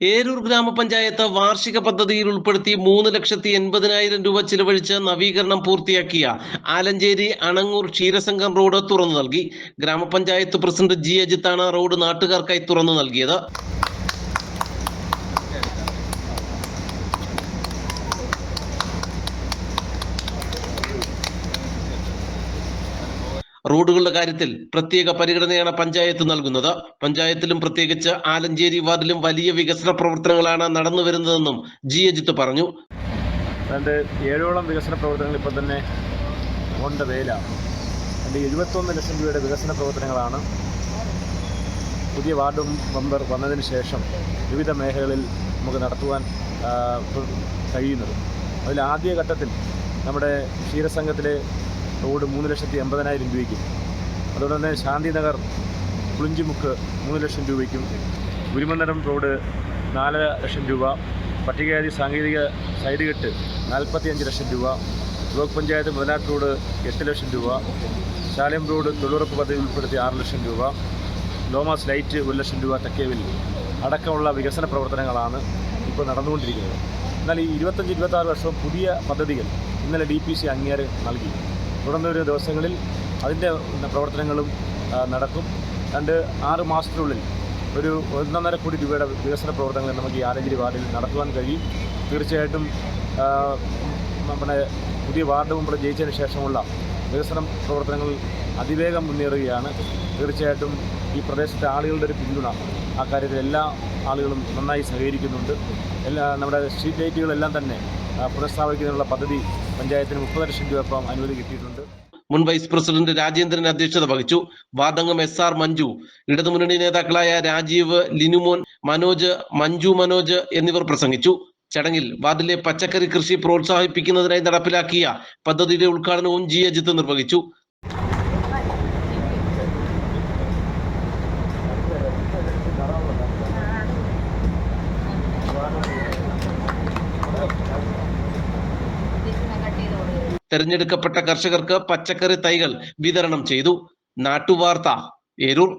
ഏരൂർ ഗ്രാമപഞ്ചായത്ത് വാർഷിക പദ്ധതിയിൽ ഉൾപ്പെടുത്തി മൂന്ന് ലക്ഷത്തി എൺപതിനായിരം രൂപ ചിലവഴിച്ച് നവീകരണം പൂർത്തിയാക്കിയ ആലഞ്ചേരി അണങ്ങൂർ ക്ഷീരസംഘം റോഡ് തുറന്നു നൽകി. ഗ്രാമപഞ്ചായത്ത് പ്രസിഡന്റ് ജി അജിത്താണ് റോഡ് നാട്ടുകാർക്കായി തുറന്നു നൽകിയത്. റോഡുകളുടെ കാര്യത്തിൽ പ്രത്യേക പരിഗണനയാണ് പഞ്ചായത്ത് നൽകുന്നത്. പഞ്ചായത്തിലും പ്രത്യേകിച്ച് ആലഞ്ചേരി വാർഡിലും വലിയ വികസന പ്രവർത്തനങ്ങളാണ് നടന്നു വരുന്നതെന്നും ജി അജിത്ത് പറഞ്ഞു. രണ്ട് ഏഴോളം വികസന പ്രവർത്തനങ്ങൾ ഇപ്പോൾ തന്നെ കൊണ്ട വേലാണ് അതിന്റെ എഴുപത്തൊന്ന് ലക്ഷം രൂപയുടെ വികസന പ്രവർത്തനങ്ങളാണ് പുതിയ വാർഡ് മെമ്പർ വന്നതിന് ശേഷം വിവിധ മേഖലകളിൽ നമുക്ക് നടത്തുവാൻ കഴിയുന്നത്. അതിൽ ആദ്യ ഘട്ടത്തിൽ നമ്മുടെ ക്ഷീരസംഘത്തിലെ റോഡ് മൂന്ന് ലക്ഷത്തി എൺപതിനായിരം രൂപയ്ക്കും. അതുപോലെ തന്നെ ശാന്തിനഗർ പുളിഞ്ചിമുക്ക് മൂന്ന് ലക്ഷം രൂപയ്ക്കും. ഗുരുമന്ദരം റോഡ് നാല് ലക്ഷം രൂപ. പട്ടികജാതി സാങ്കേതിക സൈഡ് കെട്ട് നാൽപ്പത്തിയഞ്ച് ലക്ഷം രൂപ. ബ്ലോക്ക് പഞ്ചായത്ത് മുതലാട്ട് റോഡ് എട്ട് ലക്ഷം രൂപ. ശാലം റോഡ് തൊഴിലുറപ്പ് പദ്ധതി ഉൾപ്പെടുത്തി ആറ് ലക്ഷം രൂപ. ലോമാസ് ലൈറ്റ് ഒരു ലക്ഷം രൂപ തെക്കേവിൽ. അടക്കമുള്ള വികസന പ്രവർത്തനങ്ങളാണ് ഇപ്പോൾ നടന്നുകൊണ്ടിരിക്കുന്നത്. എന്നാൽ ഈ ഇരുപത്തഞ്ച് ഇരുപത്താറ് വർഷവും പുതിയ പദ്ധതികൾ ഇന്നലെ ഡി പി സി അംഗീകാരം നൽകി. തുടർന്ന് ദിവസങ്ങളിൽ അതിന്റെ പ്രവർത്തനങ്ങളും നടക്കും. രണ്ട് ആറ് മാസത്തിനുള്ളിൽ ഒരു ഒന്നൊന്നര കോടി രൂപയുടെ വികസന പ്രവർത്തനങ്ങൾ നമുക്ക് ഈ ആലഞ്ചേരി വാർഡിൽ നടത്തുവാൻ കഴിയും. തീർച്ചയായിട്ടും നമ്മുടെ പുതിയ വാർഡ് മെമ്പർ ജയിച്ചതിന് ശേഷമുള്ള വികസന പ്രവർത്തനങ്ങൾ അതിവേഗം മുന്നേറുകയാണ്. തീർച്ചയായിട്ടും ഈ പ്രദേശത്തെ ആളുകളുടെ ഒരു പിന്തുണ ആ കാര്യത്തിൽ എല്ലാ ആളുകളും നന്നായി സഹകരിക്കുന്നുണ്ട്. എല്ലാ നമ്മുടെ സ്ട്രീറ്റ് ലൈറ്റുകളെല്ലാം തന്നെ പുനഃസ്ഥാപിക്കുന്നതിനുള്ള പദ്ധതി പഞ്ചായത്തിന് മുപ്പത് ലക്ഷം രൂപ അനുമതി കിട്ടിയിട്ടുണ്ട്. മുൻ വൈസ് പ്രസിഡന്റ് രാജേന്ദ്രൻ അധ്യക്ഷത വഹിച്ചു. വാദംഗം എസ് ആർ മഞ്ജു ഇടതുമുന്നണി നേതാക്കളായ രാജീവ് ലിനുമോൻ മനോജ് മഞ്ജു മനോജ് എന്നിവർ പ്രസംഗിച്ചു. ചടങ്ങിൽ വാർഡിലെ പച്ചക്കറി കൃഷി പ്രോത്സാഹിപ്പിക്കുന്നതിനായി നടപ്പിലാക്കിയ പദ്ധതിയുടെ ഉദ്ഘാടനവും ജി അജിത്ത് നിർവഹിച്ചു. തെരഞ്ഞെടുക്കപ്പെട്ട കർഷകർക്ക് പച്ചക്കറി തൈകൾ വിതരണം ചെയ്തു. നാട്ടുവാർത്ത ഏരൂർ.